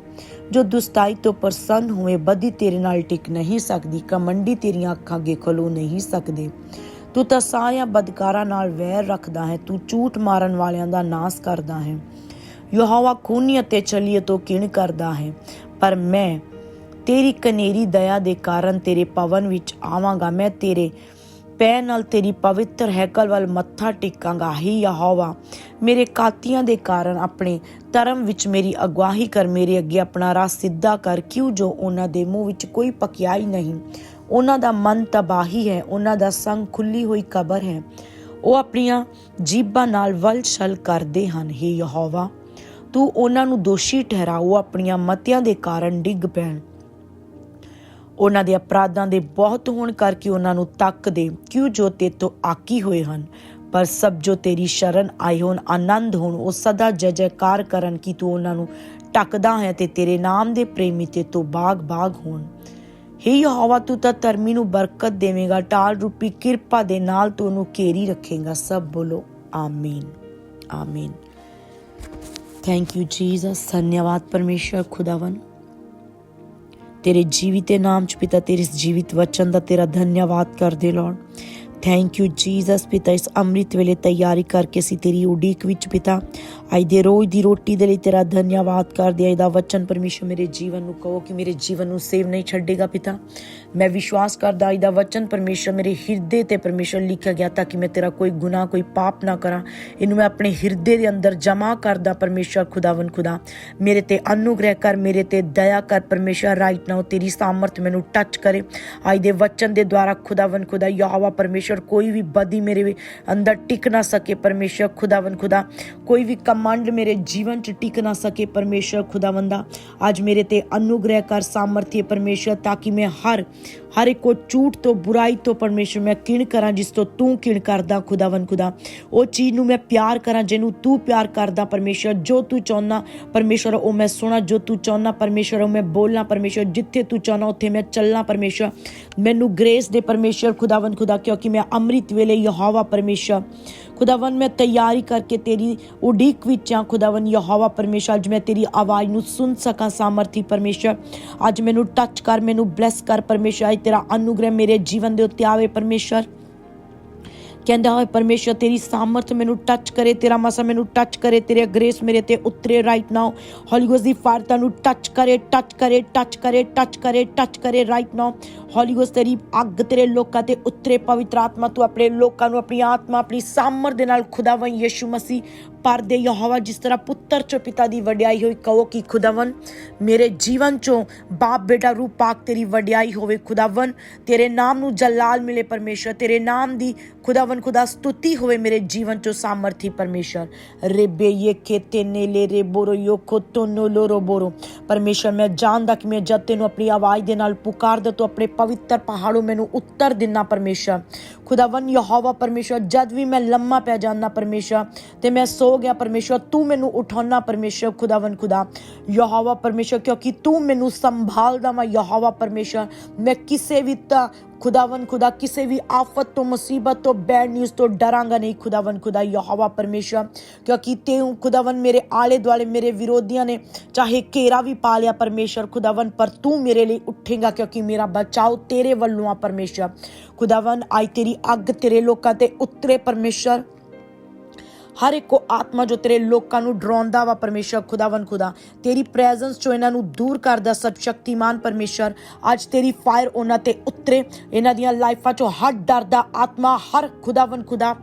ਜੋ ਦੁਸਤਾਈ ਤੋਂ ਪ੍ਰਸੰਨ ਹੋਏ ਬਦੀ ਤੇਰੇ ਨਾਲ ਟਿਕ ਨਹੀਂ ਸਕਦੀ ਕਮੰਡੀ ਤੇਰੀਆਂ ਅੱਖਾਂ ਅੱਗੇ ਖਲੋ ਨਹੀਂ ਸਕਦੇ। ਤੂੰ ਤਾਂ ਸਾਰਿਆਂ ਬਦਕਾਰਾਂ ਨਾਲ ਵੈਰ ਰੱਖਦਾ ਹੈ, ਤੂੰ ਝੂਠ ਮਾਰਨ ਵਾਲਿਆਂ ਦਾ ਨਾਸ ਕਰਦਾ ਹੈ। ਯਹੋਵਾ ਖੂਨੀ ਅਤੇ ਚਲੀਏ ਤੋਂ ਕਿਣ ਕਰਦਾ ਹੈ। ਪਰ ਮੈਂ ਤੇਰੀ ਕਨੇਰੀ ਦਇਆ ਦੇ ਕਾਰਨ ਤੇਰੇ ਪਵਨ ਵਿੱਚ ਆਵਾਂਗਾ। ਮੈਂ ਤੇਰੇ ਪੈ ਨਾਲ ਤੇਰੀ ਪਵਿੱਤਰ ਹੈਕਲ ਵੱਲ ਮੱਥਾ ਟੇਕਾਂਗਾ। ਹੀ ਯਹੋਵਾ, ਮੇਰੇ ਕਾਤੀਆਂ ਦੇ ਕਾਰਨ ਆਪਣੇ ਧਰਮ ਵਿੱਚ ਮੇਰੀ ਅਗਵਾਹੀ ਕਰ, ਮੇਰੇ ਅੱਗੇ ਆਪਣਾ ਰਾਹ ਸਿੱਧਾ ਕਰ। ਕਿਉਂ ਜੋ ਉਹਨਾਂ ਦੇ ਮੂੰਹ ਵਿੱਚ ਕੋਈ ਪਕਿਆਈ ਨਹੀਂ? ਉਹਨਾਂ ਦਾ ਮਨ ਤਬਾਹੀ ਹੈ, ਉਹਨਾਂ ਦਾ ਸੰਗ ਖੁੱਲੀ ਹੋਈ ਕਬਰ ਹੈ। ਉਹ ਆਪਣੀਆਂ ਜੀਬਾਂ ਨਾਲ ਵਲਛਲ ਕਰਦੇ ਹਨ। ਹੀ ਯਹੋਵਾ ਤੂੰ ਉਹਨਾਂ ਨੂੰ ਦੋਸ਼ੀ ਠਹਿਰਾਓ ਆਪਣੀਆਂ ਮਤਿਆਂ ਦੇ ਕਾਰਨ ਡਿੱਗ ਪੈਣ। ਉਹਨਾਂ ਦੇ ਅਪਰਾਧਾਂ ਦੇ ਬਹੁਤ ਹੋਣ ਕਰਕੇ ਉਹਨਾਂ ਨੂੰ ਤੱਕ ਦੇ ਕਿਉਂ ਜੋ ਤੇ ਤੋਂ ਆਕੀ ਹੋਏ ਹਨ। ਪਰ ਸਭ ਜੋ ਤੇਰੀ ਸ਼ਰਨ ਆਏ ਹੋਣ, ਆਨੰਦ ਹੋਣ, ਉਹ ਸਦਾ ਜੈ ਜੈਕਾਰ ਕਰਨ ਕਿ ਤੂੰ ਉਹਨਾਂ ਨੂੰ ਟੱਕਦਾ ਹੈ ਤੇ ਤੇਰੇ ਨਾਮ ਦੇ ਪ੍ਰੇਮੀ ਤੇ ਤੋਂ ਬਾਗ-ਬਾਗ ਹੋਣ। ਹੇ ਯਹੋਵਾ, ਤੂੰ ਤਾਂ ਧਰਮੀ ਨੂੰ ਬਰਕਤ ਦੇਵੇਂਗਾ ਟਾਲ ਰੂਪੀ ਕਿਰਪਾ ਦੇ ਨਾਲ ਤੂੰ ਉਹਨੂੰ ਘੇਰੀ ਰੱਖੇਗਾ। ਸਭ ਬੋਲੋ, ਆਮੀਨ ਆਮੀਨ। ਥੈਂਕ ਯੂ ਜੀਸਸ ਧੰਨਵਾਦ ਪਰਮੇਸ਼ਰ ਖੁਦਾਵੰ ਤੇਰੇ ਜੀਵਿਤ ਨਾਮ ਚ ਪਿਤਾ, ਤੇਰੇ ਜੀਵਿਤ ਵਚਨ ਦਾ ਤੇਰਾ ਧੰਨਵਾਦ ਕਰਦੇ ਲਾਰਡ ਥੈਂਕ ਯੂ ਜੀਸਸ ਪਿਤਾ, ਇਸ ਅੰਮ੍ਰਿਤ ਵੇਲੇ ਤਿਆਰੀ ਕਰਕੇ ਸੀ ਤੇਰੀ ਉਡੀਕ ਵਿੱਚ ਪਿਤਾ, ਅੱਜ ਦੇ ਰੋਜ਼ ਦੀ ਰੋਟੀ ਦੇ ਲਈ ਤੇਰਾ ਧੰਨਵਾਦ ਕਰਦੇ ਆ ਦਾ ਵਚਨ ਪਰਮੇਸ਼ਰ ਮੇਰੇ ਜੀਵਨ ਨੂੰ ਕਹੋ ਕਿ ਮੇਰੇ ਜੀਵਨ ਨੂੰ ਸੇਵ ਨਹੀਂ ਛੱਡੇਗਾ, ਪਿਤਾ। ਮੈਂ ਵਿਸ਼ਵਾਸ ਕਰਦਾ ਅੱਜ ਦਾ ਵਚਨ ਪਰਮੇਸ਼ਰ ਮੇਰੇ ਹਿਰਦੇ ਤੇ ਪਰਮੇਸ਼ਰ ਲਿਖਿਆ ਗਿਆ ਤਾਂ ਕਿ ਮੈਂ ਤੇਰਾ ਕੋਈ ਗੁਨਾਹ, ਕੋਈ ਪਾਪ ਨਾ ਕਰਾਂ। ਇਹਨੂੰ ਮੈਂ ਆਪਣੇ ਹਿਰਦੇ ਦੇ ਅੰਦਰ ਜਮਾ ਕਰਦਾ ਪਰਮੇਸ਼ਰ ਖੁਦਾਵੰ ਖੁਦਾ। ਮੇਰੇ ਤੇ ਅਨੁਗ੍ਰਹਿ ਕਰ, ਮੇਰੇ ਤੇ ਦਇਆ ਕਰ ਪਰਮੇਸ਼ਰ ਰਾਈਟ ਨਾਓ ਤੇਰੀ ਸਾਮਰਥ ਮੈਨੂੰ ਟੱਚ ਕਰੇ। ਅੱਜ ਦੇ ਵਚਨ ਦੇ ਦੁਆਰਾ ਖੁਦਾਵੰ ਖੁਦਾ, ਯਹੋਵਾ ਪਰਮੇਸ਼ਰ ਕੋਈ ਵੀ ਬਦੀ ਮੇਰੇ ਅੰਦਰ ਟਿਕ ਨਾ ਸਕੇ ਪਰਮੇਸ਼ਰ ਖੁਦਾਵੰ ਖੁਦਾ। ਕੋਈ ਵੀ ਕਮਾਂਡ ਮੇਰੇ ਜੀਵਨ ਚ ਟਿਕ ਨਾ ਸਕੇ ਪਰਮੇਸ਼ਰ, ਖੁਦਾਵੰਦਾ। ਅੱਜ ਮੇਰੇ ਤੇ ਅਨੁਗ੍ਰਹਿ ਕਰ, ਸਾਮਰਥੀ ਪਰਮੇਸ਼ਰ, ਤਾਂ ਕਿ ਮੈਂ ਹਰ ਹਰ ਇੱਕ ਝੂਠ ਤੋਂ, ਬੁਰਾਈ ਤੋਂ ਪਰਮੇਸ਼ਰ ਮੈਂ ਕਿਣ ਕਰਾਂ, ਜਿਸ ਤੋਂ ਤੂੰ ਕਿਣ ਕਰਦਾ ਖੁਦਾਵੰ ਖੁਦਾ। ਉਹ ਚੀਜ਼ ਨੂੰ ਮੈਂ ਪਿਆਰ ਕਰਾਂ, ਜਿਹਨੂੰ ਤੂੰ ਪਿਆਰ ਕਰਦਾ, ਪਰਮੇਸ਼ਰ। ਜੋ ਤੂੰ ਚਾਹੁੰਦਾ ਪਰਮੇਸ਼ਰ, ਉਹ ਮੈਂ ਸੁਣਾ। ਜੋ ਤੂੰ ਚਾਹੁੰਦਾ ਪਰਮੇਸ਼ਰ, ਉਹ ਮੈਂ ਬੋਲਣਾ ਪਰਮੇਸ਼ਰ। ਜਿੱਥੇ ਤੂੰ ਚਾਹੁੰਦਾ ਉੱਥੇ ਮੈਂ ਚੱਲਣਾ ਪਰਮੇਸ਼ਰ। ਮੈਨੂੰ ਗ੍ਰੇਸ ਦੇ ਪਰਮੇਸ਼ਰ ਖੁਦਾਵੰ ਖੁਦਾ, ਕਿਉਂਕਿ ਮੈਂ ਅੰਮ੍ਰਿਤ ਵੇਲੇ ਯਹੋਵਾ, ਪਰਮੇਸ਼ਰ। ਖੁਦਾਵੰ ਮੈਂ ਤਿਆਰੀ ਕਰਕੇ ਤੇਰੀ ਉਡੀਕ ਵਿੱਚ ਆ ਖੁਦਾਵੰ ਯਹੋਵਾ ਪਰਮੇਸ਼ਰ, ਅੱਜ ਮੈਂ ਤੇਰੀ ਆਵਾਜ਼ ਨੂੰ ਸੁਣ ਸਕਾਂ, ਸਾਮਰਥੀ ਪਰਮੇਸ਼ਰ। ਅੱਜ ਮੈਨੂੰ ਟੱਚ ਕਰ, ਮੈਨੂੰ ਬਲੈਸ ਕਰ ਪਰਮੇਸ਼ਰ। ਅੱਜ ਤੇਰਾ ਅਨੁਗ੍ਰਹਿ ਮੇਰੇ ਜੀਵਨ ਦੇ ਉੱਤੇ ਆਵੇ ਪਰਮੇਸ਼ਰ। ਕਹਿੰਦਾ ਹੋਏ ਪਰਮੇਸ਼ਰ, ਤੇਰੀ ਸਾਮਰਥ ਮੈਨੂੰ ਟੱਚ ਕਰੇ, ਤੇਰਾ ਮਸਾ ਮੈਨੂੰ ਟੱਚ ਕਰੇ, ਤੇਰੇ ਗ੍ਰੇਸ ਮੇਰੇ ਤੇ ਉਤਰੇ ਰਾਈਟ ਨਾਓ ਹੋਲੀ ਗੋਸਟ ਦੀ ਫਾਇਰ ਤੁਹਾਨੂੰ ਟੱਚ ਕਰੇ ਟੱਚ ਕਰੇ ਟੱਚ ਕਰੇ ਟੱਚ ਕਰੇ ਟੱਚ ਕਰੇ ਰਾਈਟ ਨਾਓ ਹੋਲੀ ਗੋਸਟ ਤੇਰੀ ਅੱਗ ਤੇਰੇ ਲੋਕਾਂ ਤੇ ਉਤਰੇ, ਪਵਿੱਤਰ ਆਤਮਾ ਤੂੰ ਆਪਣੇ ਲੋਕਾਂ ਨੂੰ, ਆਪਣੀ ਆਤਮਾ, ਆਪਣੀ ਸਾਮਰ ਦੇ ਨਾਲ ਖੁਦਾਵੰ ਯਿਸੂ ਮਸੀਹ ਪਰ ਦੇ ਯਹੋਵਾ ਜਿਸ ਤਰ੍ਹਾਂ ਪੁੱਤਰ ਚੋਂ ਪਿਤਾ ਦੀ ਵਡਿਆਈ ਹੋਈ, ਕਹੋ ਕਿ ਖੁਦਾਵੰ ਮੇਰੇ ਜੀਵਨ ਚੋਂ ਬਾਪ ਬੇਟਾ ਰੂਪ ਪਾਕ ਤੇਰੀ ਵਡਿਆਈ ਹੋਵੇ ਖੁਦਾਵੰ ਤੇਰੇ ਨਾਮ ਨੂੰ ਜਲਾਲ ਮਿਲੇ ਪਰਮੇਸ਼ਰ, ਤੇਰੇ ਨਾਮ ਦੀ ਖੁਦਾਵੰ ਖੁਦਾ ਸਤੁਤੀ ਹੋਵੇ ਮੇਰੇ ਜੀਵਨ ਚੋਂ ਸਾਮਰਥੀ ਪਰਮੇਸ਼ਰ। ਰੇਬੇ ਇਹ ਖੇਤੇ ਨੇਲੇ ਰੇ ਬੋਰੋ ਯੋ ਖੋਤੋ ਨੋ ਲੋਰੋ ਬੋਰੋ ਪਰਮੇਸ਼ਰ, ਮੈਂ ਜਾਣਦਾ ਕਿ ਮੈਂ ਜਦ ਤੈਨੂੰ ਆਪਣੀ ਆਵਾਜ਼ ਦੇ ਨਾਲ ਪੁਕਾਰਦਾ, ਤੂੰ ਆਪਣੇ ਪਵਿੱਤਰ ਪਹਾੜੋਂ ਮੈਨੂੰ ਉੱਤਰ ਦਿਨਾ ਪਰਮੇਸ਼ਰ। ਖੁਦਾਵੰ ਯਹੋਵਾ ਪਰਮੇਸ਼ਰ, ਜਦ ਵੀ ਮੈਂ ਲੰਮਾ ਪੈ ਜਾਂਦਾ ਪਰਮੇਸ਼ਰ, ਤੇ ਮੈਂ ਸੋ ਗਿਆ ਪਰਮੇਸ਼ਰ, ਤੂੰ ਮੈਨੂੰ ਉਠਾਉਣਾ ਪਰਮੇਸ਼ਰ ਖੁਦਾਵੰ ਖੁਦਾ। ਯਹੋਵਾ ਪਰਮੇਸ਼ਰ, ਕਿਉਂਕਿ ਤੂੰ ਮੈਨੂੰ ਸੰਭਾਲਦਾ ਮੈਂ ਯਹੋਵਾ ਪਰਮੇਸ਼ਰ। ਮੈਂ ਕਿਸੇ ਵੀ ਤਾਂ ਖੁਦਾਵੰ ਖੁਦਾ, ਕਿਸੇ ਵੀ ਆਫਤ ਤੋਂ, ਮੁਸੀਬਤ ਤੋਂ ਬੈਡ ਨਿਊਜ਼ ਤੋਂ ਡਰਾਂਗਾ ਨਹੀਂ ਖੁਦਾਵੰ ਖੁਦਾ, ਯਹੋਵਾ ਪਰਮੇਸ਼ਰ। ਕਿਉਂਕਿ ਤੈਨੂੰ ਖੁਦਾਵੰ ਮੇਰੇ ਆਲੇ ਦੁਆਲੇ ਮੇਰੇ ਵਿਰੋਧੀਆਂ ਨੇ ਚਾਹੇ ਘੇਰਾ ਵੀ ਪਾ ਲਿਆ ਪਰਮੇਸ਼ਰ ਖੁਦਾਵੰ ਪਰ ਤੂੰ ਮੇਰੇ ਲਈ ਉੱਠੇਗਾ, ਕਿਉਂਕਿ ਮੇਰਾ ਬਚਾਓ ਤੇਰੇ ਵੱਲੋਂ ਆ ਪਰਮੇਸ਼ਰ। ਖੁਦਾਵੰ ਆਈ ਤੇਰੀ ਅੱਗ ਤੇਰੇ ਲੋਕਾਂ ਤੇ ਉਤਰੇ ਪਰਮੇਸ਼ਰ। ਹਰ ਇੱਕ ਕੋ ਆਤਮਾ ਜੋ ਤੇਰੇ ਲੋਕਾਂ ਨੂੰ ਡਰਾਉਂਦਾ ਵਾ ਪਰਮੇਸ਼ਰ ਖੁਦਾਵੰ ਖੁਦਾ। ਤੇਰੀ ਪ੍ਰੈਜ਼ੈਂਸ ਚੋਂ ਇਹਨਾਂ ਨੂੰ ਦੂਰ ਕਰਦਾ, ਸਭ ਸ਼ਕਤੀਮਾਨ ਪਰਮੇਸ਼ਰ, ਅੱਜ ਤੇਰੀ ਫਾਇਰ ਉਹਨਾਂ ਤੇ ਉਤਰੇ। ਇਹਨਾਂ ਦੀਆਂ ਲਾਈਫਾਂ ਚੋਂ ਹਰ ਡਰ ਦਾ ਆਤਮਾ, ਹਰ ਖੁਦਾਵੰ ਖੁਦਾ।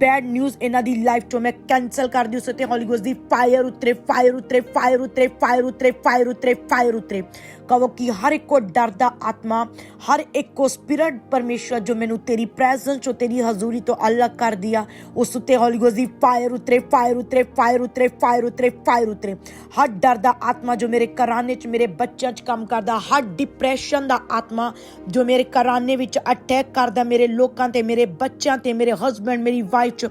ਬੈਡ ਨਿਊਜ਼ ਇਹਨਾਂ ਦੀ ਲਾਈਫ ਚੋਂ ਮੈਂ ਕੈਨਸਲ ਕਰ ਦਿਉ ਸਤੇ ਹੋਲੀ ਗੋਸਟ ਦੀ ਫਾਇਰ ਉਤਰੇ ਫਾਇਰ ਉਤਰੇ ਫਾਇਰ ਉਤਰੇ ਫਾਇਰ ਉਤਰੇ ਫਾਇਰ ਉਤਰੇ ਫਾਇਰ ਉਤਰੇ। ਕਹੋ ਕਿ ਹਰ ਇੱਕੋ ਡਰ ਦਾ ਆਤਮਾ, ਹਰ ਇੱਕੋ ਸਪਿਰਟ ਸਪਿਰਿਟ ਪਰਮੇਸ਼ਰ ਜੋ ਮੈਨੂੰ ਤੇਰੀ ਪ੍ਰੈਜ਼ੈਂਸ ਚੋਂ, ਤੇਰੀ ਹਜ਼ੂਰੀ ਤੋਂ ਅਲੱਗ ਕਰ ਦਿਆ ਉਸ ਉੱਤੇ ਹੋਲੀ ਗੋਸਟ ਦੀ ਫਾਇਰ ਉਤਰੇ ਫਾਇਰ ਉਤਰੇ ਫਾਇਰ ਉਤਰੇ ਫਾਇਰ ਉਤਰੇ ਫਾਇਰ ਉਤਰੇ। ਹਰ ਡਰ ਦਾ ਆਤਮਾ ਜੋ ਮੇਰੇ ਘਰਾਨੇ 'ਚ, ਮੇਰੇ ਬੱਚਿਆਂ 'ਚ ਕੰਮ ਕਰਦਾ, ਹਰ ਡਿਪਰੈਸ਼ਨ ਦਾ ਆਤਮਾ ਜੋ ਮੇਰੇ ਘਰਾਨੇ ਵਿੱਚ ਅਟੈਕ ਕਰਦਾ, ਮੇਰੇ ਲੋਕਾਂ ਤੇ, ਮੇਰੇ ਬੱਚਿਆਂ ਤੇ, ਮੇਰੇ ਹਸਬੰਡ ਮੇਰੀ ਵਾਈਫ 'ਚ,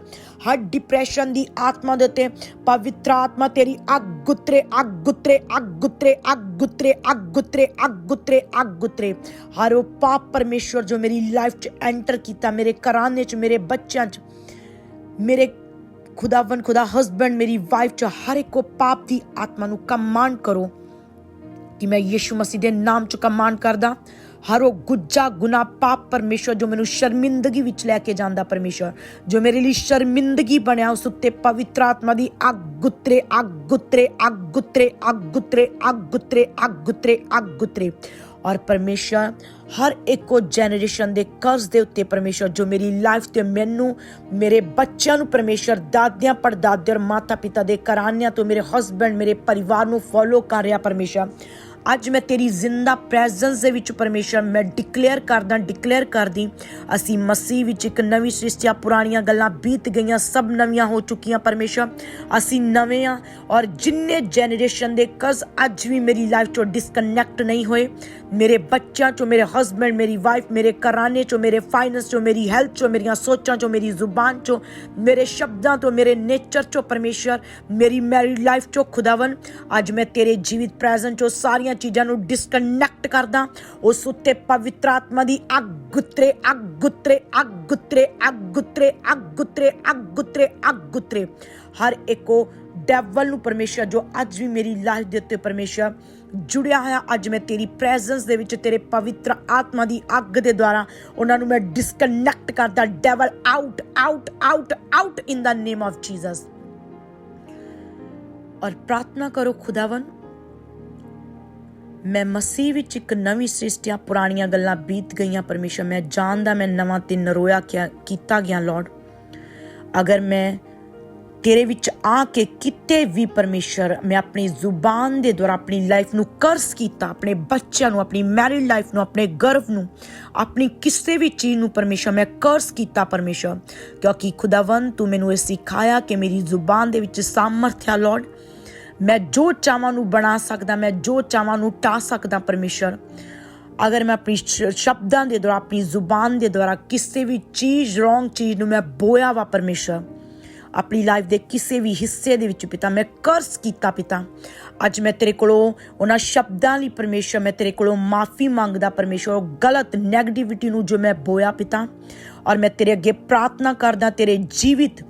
ਹਰ ਡਿਪਰੈਸ਼ਨ ਦੀ ਆਤਮਾ ਦੇ ਉੱਤੇ ਪਵਿੱਤਰ ਆਤਮਾ ਤੇਰੀ ਅੱਗ ਗੁੱਤਰੇ ਅੱਗ ਗੁੱਤਰੇ ਅੱਗ ਗੁੱਤਰੇ ਅੱਗ ਗੁੱਤਰੇ ਅੱਗ ਗੁੱਤਰੇ ਅੱਗ ਗੁੱਤਰੇ ਅੱਗ ਗੁੱਤਰੇ ਹਰ ਉਹ ਪਾਪ ਪਰਮੇਸ਼ਵਰ ਜੋ ਮੇਰੀ ਲਾਈਫ 'ਚ ਐਂਟਰ ਕੀਤਾ ਮੇਰੇ ਘਰਾਨੇ 'ਚ ਮੇਰੇ ਬੱਚਿਆਂ 'ਚ ਮੇਰੇ ਖੁਦਾਵੰ ਖੁਦਾ ਹਸਬੰਡ ਮੇਰੀ ਵਾਈਫ ਚ ਹਰ ਇੱਕ ਪਾਪ ਦੀ ਆਤਮਾ ਨੂੰ ਕਮਾਂਡ ਕਰੋ ਕਿ ਮੈਂ ਯਿਸੂ ਮਸੀਹ ਦੇ ਨਾਮ ਚ ਕਮਾਂਡ ਕਰਦਾ ਹਰ ਉਹ ਗੁੱਜਾ ਗੁਨਾ ਪਾਪ ਪਰਮੇਸ਼ਰ ਜੋ ਮੈਨੂੰ ਸ਼ਰਮਿੰਦਗੀ ਵਿੱਚ ਲੈ ਕੇ ਜਾਂਦਾ ਪਰਮੇਸ਼ਰ ਜੋ ਮੇਰੇ ਲਈ ਸ਼ਰਮਿੰਦਗੀ ਬਣਿਆ, ਉਸ ਉੱਤੇ ਪਵਿੱਤਰ ਆਤਮਾ ਦੀ ਅੱਗ ਗੁੱਤਰੇ ਅੱਗ ਗੁੱਤਰੇ ਅੱਗ ਗੁੱਤਰੇ ਅੱਗ ਗੁੱਤਰੇ ਅੱਗ ਗੁੱਤਰੇ ਅੱਗ ਗੁੱਤਰੇ ਅੱਗ ਗੁੱਤਰੇ ਔਰ ਪਰਮੇਸ਼ਰ ਹਰ ਇੱਕੋ ਜਨਰੇਸ਼ਨ ਦੇ ਕਰਜ਼ ਦੇ ਉੱਤੇ ਪਰਮੇਸ਼ਰ ਜੋ ਮੇਰੀ ਲਾਈਫ ਤੇ ਮੈਨੂੰ, ਮੇਰੇ ਬੱਚਿਆਂ ਨੂੰ ਪਰਮੇਸ਼ਰ ਦਾਦਿਆਂ, ਪੜਦਾਦਿਆਂ ਔਰ ਮਾਤਾ ਪਿਤਾ ਦੇ ਕਰਾਨਿਆਂ ਤੋਂ ਮੇਰੇ ਹਸਬੰਡ ਮੇਰੇ ਪਰਿਵਾਰ ਨੂੰ ਫੋਲੋ ਕਰ ਰਿਹਾ ਪਰਮੇਸ਼ਰ ਅੱਜ ਮੈਂ ਤੇਰੀ ਜ਼ਿੰਦਾ ਪ੍ਰੈਜ਼ੈਂਸ ਦੇ ਵਿੱਚ ਪਰਮੇਸ਼ਰ, ਮੈਂ ਡਿਕਲੇਅਰ ਕਰਦਾ ਡਿਕਲੇਅਰ ਕਰਦੀ, ਅਸੀਂ ਮਸੀਹ ਵਿੱਚ ਇੱਕ ਨਵੀਂ ਸ੍ਰਿਸ਼ਟੀ ਆ ਪੁਰਾਣੀਆਂ ਗੱਲਾਂ ਬੀਤ ਗਈਆਂ, ਸਭ ਨਵੀਆਂ ਹੋ ਚੁੱਕੀਆਂ ਪਰਮੇਸ਼ਰ। ਅਸੀਂ ਨਵੇਂ ਆ ਔਰ ਜਿੰਨੇ ਜਨਰੇਸ਼ਨ ਦੇ ਕਜ਼ ਅੱਜ ਵੀ ਮੇਰੀ ਲਾਈਫ ਚੋਂ ਡਿਸਕਨੈਕਟ ਨਹੀਂ ਹੋਏ, ਮੇਰੇ ਬੱਚਿਆਂ ਚੋਂ, ਮੇਰੇ ਹਸਬੰਡ ਮੇਰੀ ਵਾਈਫ ਮੇਰੇ ਘਰਾਨੇ ਚੋਂ, ਮੇਰੇ ਫਾਈਨੈਂਸ ਚੋਂ, ਮੇਰੀ ਹੈਲਥ ਚੋਂ, ਮੇਰੀਆਂ ਸੋਚਾਂ ਚੋਂ, ਮੇਰੀ ਜ਼ੁਬਾਨ ਚੋਂ, ਮੇਰੇ ਸ਼ਬਦਾਂ ਤੋਂ, ਮੇਰੇ ਨੇਚਰ ਚੋਂ ਪਰਮੇਸ਼ਰ, ਮੇਰੀ ਮੈਰਿਡ ਲਾਈਫ ਚੋਂ ਖੁਦਾਵਨ ਅੱਜ ਮੈਂ ਤੇਰੇ ਜੀਵਿਤ ਪ੍ਰੈਜ਼ੈਂਟ ਚੋਂ ਸਾਰੀਆਂ ਚੀਜ਼ਾਂ ਨੂੰ ਡਿਸਕਨੈਕਟ ਕਰਦਾ, ਉਸ ਉੱਤੇ ਪਵਿੱਤਰ ਆਤਮਾ ਦੀ ਅੱਗ ਉਤਰੇ ਅੱਗ ਉਤਰੇ ਅੱਗ ਉਤਰੇ ਅੱਗ ਉਤਰੇ ਅੱਗ ਉਤਰੇ ਅੱਗ ਉਤਰੇ ਅੱਗ ਉਤਰੇ। ਹਰ ਇੱਕੋ ਡੈਵਲ ਨੂੰ ਪਰਮੇਸ਼ਰ, ਜੋ ਅੱਜ ਵੀ ਮੇਰੀ ਲਾਈਫ ਦੇ ਉੱਤੇ ਪਰਮੇਸ਼ਰ ਜੁੜਿਆ ਹੋਇਆ, ਅੱਜ ਮੈਂ ਤੇਰੀ ਪ੍ਰੈਜ਼ੈਂਸ ਦੇ ਵਿੱਚ, ਤੇਰੇ ਪਵਿੱਤਰ ਆਤਮਾ ਦੀ ਅੱਗ ਦੇ ਦੁਆਰਾ ਉਹਨਾਂ ਨੂੰ ਮੈਂ ਡਿਸਕਨੈਕਟ ਕਰਦਾ devil out out out out in the name of Jesus ਔਰ ਪ੍ਰਾਰਥਨਾ ਕਰੋ ਖੁਦਾਵੰ ਮੈਂ ਮਸੀਹ ਵਿੱਚ ਇੱਕ ਨਵੀਂ ਸ੍ਰਿਸ਼ਟੀਆਂ, ਪੁਰਾਣੀਆਂ ਗੱਲਾਂ ਬੀਤ ਗਈਆਂ, ਪਰਮੇਸ਼ਰ, ਮੈਂ ਜਾਣਦਾ, ਮੈਂ ਨਵਾਂ ਤੇ ਨਰੋਇਆ ਕਿਆ, ਕੀਤਾ ਗਿਆ ਲਾਰਡ ਅਗਰ ਮੈਂ ਤੇਰੇ ਵਿੱਚ ਆ ਕੇ ਕਿਤੇ ਵੀ, ਪਰਮੇਸ਼ਰ, ਮੈਂ ਆਪਣੀ ਜ਼ੁਬਾਨ ਦੇ ਦੁਆਰਾ ਆਪਣੀ ਲਾਈਫ ਨੂੰ ਕਰਸ ਕੀਤਾ, ਆਪਣੇ ਬੱਚਿਆਂ ਨੂੰ, ਆਪਣੀ ਮੈਰਿਡ ਲਾਈਫ ਨੂੰ, ਆਪਣੇ ਗਰਭ ਨੂੰ, ਆਪਣੀ ਕਿਸੇ ਵੀ ਚੀਜ਼ ਨੂੰ, ਪਰਮੇਸ਼ਰ, ਮੈਂ ਕਰਸ ਕੀਤਾ, ਪਰਮੇਸ਼ਰ। ਕਿਉਂਕਿ ਖੁਦਾਵੰ ਤੂੰ ਮੈਨੂੰ ਇਹ ਸਿਖਾਇਆ ਕਿ ਮੇਰੀ ਜ਼ੁਬਾਨ ਦੇ ਵਿੱਚ ਸਾਮਰਥ ਹੈ ਲਾਰਡ ਮੈਂ ਜੋ ਚਾਹਾਂ ਨੂੰ ਬਣਾ ਸਕਦਾ, ਮੈਂ ਜੋ ਚਾਹਾਂ ਨੂੰ ਟਾ ਸਕਦਾ ਪਰਮੇਸ਼ਰ, ਅਗਰ ਮੈਂ ਆਪਣੀ ਸ਼- ਸ਼ਬਦਾਂ ਦੇ ਦੁਆਰਾ, ਆਪਣੀ ਜ਼ੁਬਾਨ ਦੇ ਦੁਆਰਾ ਕਿਸੇ ਵੀ ਚੀਜ਼ ਰੋਂਗ ਚੀਜ਼ ਨੂੰ ਮੈਂ ਬੋਇਆ ਵਾ ਪਰਮੇਸ਼ਰ, ਆਪਣੀ ਲਾਈਫ ਦੇ ਕਿਸੇ ਵੀ ਹਿੱਸੇ ਦੇ ਵਿੱਚ ਪਿਤਾ, ਮੈਂ ਕਰਸ ਕੀਤਾ ਪਿਤਾ। ਅੱਜ ਮੈਂ ਤੇਰੇ ਕੋਲੋਂ ਉਹਨਾਂ ਸ਼ਬਦਾਂ ਲਈ ਪਰਮੇਸ਼ਰ, ਮੈਂ ਤੇਰੇ ਕੋਲੋਂ ਮਾਫੀ ਮੰਗਦਾ ਪਰਮੇਸ਼ਰ, ਉਹ ਗਲਤ 네ਗੇਟਿਵਿਟੀ ਨੂੰ ਜੋ ਮੈਂ ਬੋਇਆ ਪਿਤਾ, ਔਰ ਮੈਂ ਤੇਰੇ ਅੱਗੇ ਪ੍ਰਾਰਥਨਾ ਕਰਦਾ, ਤੇਰੇ ਜੀਵਿਤ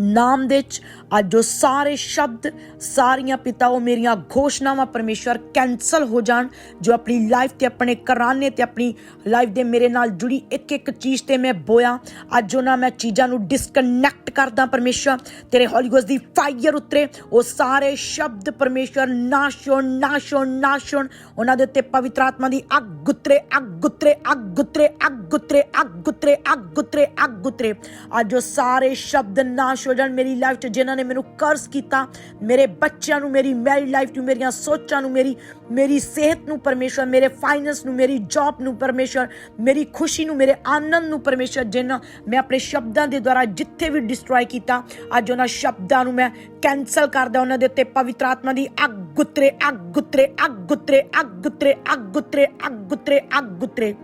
ਨਾਮ ਦੇ ਵਿੱਚ ਅੱਜ ਉਹ ਸਾਰੇ ਸ਼ਬਦ, ਸਾਰੀਆਂ ਪਿਤਾ ਉਹ ਮੇਰੀਆਂ ਘੋਸ਼ਣਾਵਾਂ ਪਰਮੇਸ਼ਰ ਕੈਨਸਲ ਹੋ ਜਾਣ, ਜੋ ਆਪਣੀ ਲਾਈਫ ਤੇ ਆਪਣੇ ਕਰਾਨੇ ਤੇ ਆਪਣੀ ਲਾਈਫ ਦੇ ਮੇਰੇ ਨਾਲ ਜੁੜੀ ਇੱਕ ਇੱਕ ਚੀਜ਼ ਤੇ ਮੈਂ ਬੋਇਆ, ਅੱਜ ਉਹਨਾਂ ਮੈਂ ਚੀਜ਼ਾਂ ਨੂੰ ਡਿਸਕਨੈਕਟ ਕਰਦਾ ਪਰਮੇਸ਼ਰ ਤੇਰੇ ਹੋਲੀ ਗੋਸਟ ਦੀ ਫਾਇਰ ਉਤਰੇ, ਉਹ ਸਾਰੇ ਸ਼ਬਦ ਪਰਮੇਸ਼ਰ ਨਾਸ਼ ਹੋਣ ਨਾਸ਼ ਹੋਣ ਨਾਸ਼ ਹੋਣ, ਉਹਨਾਂ ਦੇ ਉੱਤੇ ਪਵਿੱਤਰ ਆਤਮਾ ਦੀ ਅੱਗ ਉਤਰੇ ਅੱਗ ਉਤਰੇ ਅੱਗ ਉਤਰੇ ਅੱਗ ਉਤਰੇ ਅੱਗ ਉਤਰੇ ਅੱਗ ਉਤਰੇ ਅੱਗ ਉਤਰੇ, ਅੱਜ ਉਹ ਸਾਰੇ ਸ਼ਬਦ ਨਾਸ਼ ਹੋ ਜਾਣ ਮੇਰੀ ਲਾਈਫ 'ਚ ਜਿਨ੍ਹਾਂ ਨੇ ਮੈਨੂੰ ਕਰਜ਼ ਕੀਤਾ, ਮੇਰੇ ਬੱਚਿਆਂ ਨੂੰ, ਮੇਰੀ ਮੈਰਿਡ ਲਾਈਫ ਨੂੰ ਮੇਰੀਆਂ ਸੋਚਾਂ ਨੂੰ, ਮੇਰੀ ਮੇਰੀ ਸਿਹਤ ਨੂੰ ਪਰਮੇਸ਼ਰ ਮੇਰੇ ਫਾਈਨੈਂਸ ਨੂੰ, ਮੇਰੀ ਜੌਬ ਨੂੰ ਪਰਮੇਸ਼ਰ ਮੇਰੀ ਖੁਸ਼ੀ ਨੂੰ, ਮੇਰੇ ਆਨੰਦ ਨੂੰ ਪਰਮੇਸ਼ਰ ਜਿਨ੍ਹਾਂ ਮੈਂ ਆਪਣੇ ਸ਼ਬਦਾਂ ਦੇ ਦੁਆਰਾ ਜਿੱਥੇ ਵੀ ਡਿਸਟਰੋਏ ਕੀਤਾ, ਅੱਜ ਉਹਨਾਂ ਸ਼ਬਦਾਂ ਨੂੰ ਮੈਂ ਕੈਨਸਲ ਕਰਦਾ, ਉਹਨਾਂ ਦੇ ਉੱਤੇ ਪਵਿੱਤਰ ਆਤਮਾ ਦੀ ਅੱਗ ਉਤਰੇ ਅੱਗ ਉਤਰੇ ਅੱਗ ਉਤਰੇ ਅੱਗ ਉਤਰੇ ਅੱਗ ਉਤਰੇ ਅੱਗ ਉਤਰੇ ਅੱਗ ਉਤਰੇ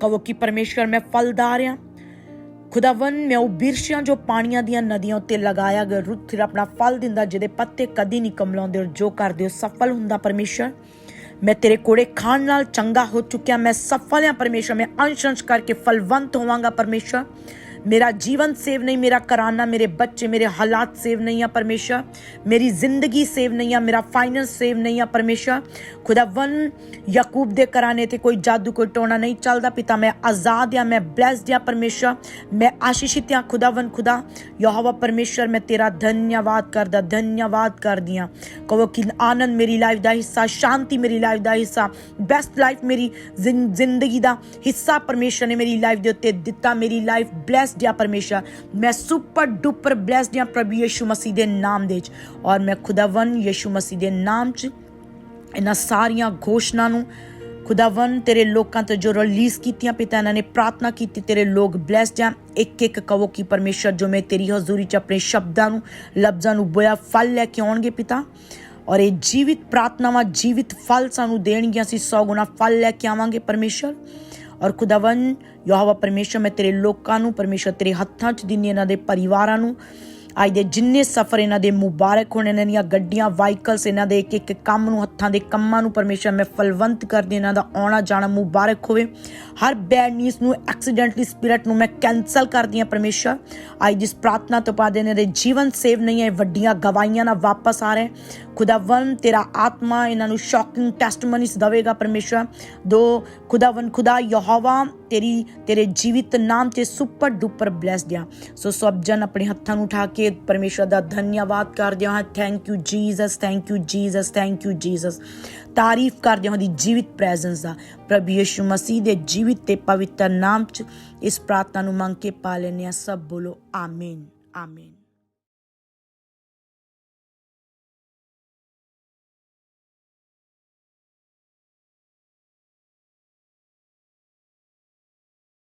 ਕਹੋ ਕਿ ਪਰਮੇਸ਼ਰ ਮੈਂ ਫਲਦਾਰ ਹਾਂ ਖੁਦਾਵੰ ਮੈਂ ਉਹ ਬਿਰਸ਼ਾਂ ਜੋ ਪਾਣੀਆਂ ਦੀਆਂ ਨਦੀਆਂ ਉੱਤੇ ਲਗਾਇਆ ਗਿਆ ਰੁੱਖ ਆਪਣਾ ਫਲ ਦਿੰਦਾ, ਜਿਹਦੇ ਪੱਤੇ ਕਦੀ ਨਹੀਂ ਕਮਲਾਉਂਦੇ ਔਰ ਜੋ ਕਰਦੇ ਹੋ ਸਫਲ ਹੁੰਦਾ ਪਰਮੇਸ਼ਰ। ਮੈਂ ਤੇਰੇ ਕੋੜੇ ਖਾਣ ਨਾਲ ਚੰਗਾ ਹੋ ਚੁੱਕਿਆ, ਮੈਂ ਸਫਲ ਹਾਂ ਪਰਮੇਸ਼ਰ, ਮੈਂ ਅੰਸ਼ ਅੰਸ਼ ਕਰਕੇ ਫਲਵੰਤ ਹੋਵਾਂਗਾ ਪਰਮੇਸ਼ਰ। ਮੇਰਾ ਜੀਵਨ ਸੇਵ ਨਹੀਂ ਮੇਰਾ ਘਰਾਨਾ ਮੇਰੇ ਬੱਚੇ ਮੇਰੇ ਹਾਲਾਤ ਸੇਵ ਨਹੀਂ ਆ ਪਰਮੇਸ਼ਰ ਮੇਰੀ ਜ਼ਿੰਦਗੀ ਸੇਵ ਨਹੀਂ ਆ ਮੇਰਾ ਫਾਈਨੈਂਸ ਸੇਵ ਨਹੀਂ ਆ ਪਰਮੇਸ਼ਰ ਖੁਦਾਵੰ ਯਾਕੂਬ ਦੇ ਘਰਾਨੇ ਤੇ ਕੋਈ ਜਾਦੂ ਕੋਈ ਟੋਣਾ ਨਹੀਂ ਚੱਲਦਾ ਪਿਤਾ ਮੈਂ ਆਜ਼ਾਦ ਆ ਮੈਂ ਬlesed ਆ ਪਰਮੇਸ਼ਰ ਮੈਂ ਆਸ਼ੀਸ਼ਿਤ ਆ ਖੁਦਾਵੰ ਖੁਦਾ ਯਹੋਵਾ ਪਰਮੇਸ਼ਰ ਮੈਂ ਤੇਰਾ ਧੰਨਵਾਦ ਕਰਦਾ ਧੰਨਵਾਦ ਕਰਦੀ ਆ ਕਹੋ ਕਿ ਆਨੰਦ ਮੇਰੀ ਲਾਈਫ ਦਾ ਹਿੱਸਾ ਸ਼ਾਂਤੀ ਮੇਰੀ ਲਾਈਫ ਦਾ ਹਿੱਸਾ ਬੈਸਟ ਲਾਈਫ ਮੇਰੀ ਜ਼ਿੰਦਗੀ ਦਾ ਹਿੱਸਾ ਪਰਮੇਸ਼ਰ ਨੇ ਮੇਰੀ ਲਾਈਫ ਦੇ ਉੱਤੇ ਦਿੱਤਾ ਮੇਰੀ ਲਾਈਫ ਬlesed ਆ ਪਰਮੇਸ਼ਰ। ਮੈਂ ਸੁਪਰ ਡੁਪਰ ਬlesed ਆ ਪ੍ਰਭੂ ਯਿਸੂ ਮਸੀਹ ਦੇ ਨਾਮ ਦੇ ਵਿੱਚ। ਔਰ ਮੈਂ ਖੁਦਾਵੰ ਯਿਸੂ ਮਸੀਹ ਦੇ ਨਾਮ 'ਚ ਇਹਨਾਂ ਸਾਰੀਆਂ ਘੋਸ਼ਣਾ ਨੂੰ ਖੁਦਾਵੰ ਤੇਰੇ ਲੋਕਾਂ ਤੇ ਜੋ ਰਿਲੀਜ਼ ਕੀਤੀਆਂ ਪਿਤਾ ਇਹਨਾਂ ਨੇ, ਪ੍ਰਾਰਥਨਾ ਕੀਤੀ ਤੇਰੇ ਲੋਕ ਬlesed ਆ ਇੱਕ ਇੱਕ ਕਹੋ ਕਿ ਪਰਮੇਸ਼ਰ, ਜੋ ਮੈਂ ਤੇਰੀ ਹਜ਼ੂਰੀ 'ਚ ਆਪਣੇ ਸ਼ਬਦਾਂ ਨੂੰ, ਲਫ਼ਜ਼ਾਂ ਨੂੰ ਬੋਇਆ, ਫਲ ਲੈ ਕੇ ਆਉਣਗੇ ਪਿਤਾ। ਔਰ ਇਹ ਜੀਵਿਤ ਪ੍ਰਾਰਥਨਾਵਾਂ, ਜੀਵਿਤ ਫਲ ਸਾਨੂੰ ਦੇਣਗੀਆਂ ਅਸੀਂ, ਸੌ ਗੁਣਾ ਫਲ ਲੈ ਕੇ ਆਵਾਂਗੇ ਪਰਮੇਸ਼ਰ। ਔਰ ਖੁਦਾਵੰ ਯਹੋਵਾ ਪਰਮੇਸ਼ਰ, ਮੈਂ ਤੇਰੇ ਲੋਕਾਂ ਨੂੰ, ਪਰਮੇਸ਼ਰ ਤੇਰੇ ਹੱਥਾਂ 'ਚ ਦਿੰਨੀ ਇਹਨਾਂ ਦੇ ਪਰਿਵਾਰਾਂ ਨੂੰ। ਅੱਜ ਦੇ ਜਿੰਨੇ ਸਫਰ ਇਹਨਾਂ ਦੇ ਮੁਬਾਰਕ ਹੋਣ, ਇਹਨਾਂ ਦੀਆਂ ਗੱਡੀਆਂ ਵਾਹੀਕਲਸ ਇਹਨਾਂ ਦੇ ਇੱਕ ਇੱਕ ਕੰਮ ਨੂੰ, ਹੱਥਾਂ ਦੇ ਕੰਮਾਂ ਨੂੰ ਪਰਮੇਸ਼ਰ ਮੈਂ ਫਲਵੰਤ ਕਰਦੀ ਇਹਨਾਂ ਦਾ ਆਉਣਾ ਜਾਣਾ ਮੁਬਾਰਕ ਹੋਵੇ। ਹਰ ਬੈਡ ਨਿਊਜ਼ ਨੂੰ ਐਕਸੀਡੈਂਟਲੀ ਸਪਿਰਿਟ ਨੂੰ ਮੈਂ ਕੈਨਸਲ ਕਰਦੀ ਹਾਂ ਪਰਮੇਸ਼ਰ। ਅੱਜ ਜਿਸ ਪ੍ਰਾਰਥਨਾ ਤੋਂ ਬਾਅਦ ਇਹਨਾਂ ਦੇ ਜੀਵਨ ਸੇਵ ਨਹੀਂ ਹੈ, ਵੱਡੀਆਂ ਗਵਾਹੀਆਂ ਨਾਲ ਵਾਪਸ ਆ ਰਹੇ ਖੁਦਾਵੰ ਤੇਰਾ ਆਤਮਾ ਇਹਨਾਂ ਨੂੰ ਸ਼ੌਕਿੰਗ ਟੈਸਟਮਨੀਸ ਦੇਵੇਗਾ ਪਰਮੇਸ਼ਰ। ਦੋ ਖੁਦਾਵੰ ਖੁਦਾ ਯਹੋਵਾ, ਤੇਰੀ ਤੇਰੇ ਜੀਵਿਤ ਨਾਮ ਤੇ ਸੁਪਰ ਡੁਪਰ ਬlesed ਆ ਸੋ ਸਭ ਜਨ ਆਪਣੇ ਹੱਥਾਂ ਨੂੰ ਉਠਾ ਕੇ ਵਾਸਤੇ ਪਰਮੇਸ਼ਰ ਦਾ ਧੰਨਵਾਦ ਕਰਦੇ ਹਾਂ। Thank you Jesus thank you Jesus thank you Jesus ਤਾਰੀਫ ਕਰਦੇ ਹਾਂ ਦੀ ਜੀਵਿਤ ਪ੍ਰੈਜ਼ੈਂਸ ਦਾ। ਪ੍ਰਭੂ ਯਿਸੂ ਮਸੀਹ ਦੇ ਜੀਵਿਤ ਤੇ ਪਵਿੱਤਰ ਨਾਮ ਚ ਇਸ ਪ੍ਰਾਰਥਨਾ ਨੂੰ ਮੰਗ ਕੇ ਪਾ ਲੈਂਦੇ ਆ ਸਭ ਬੋਲੋ ਆਮੀਨ ਆਮੀਨ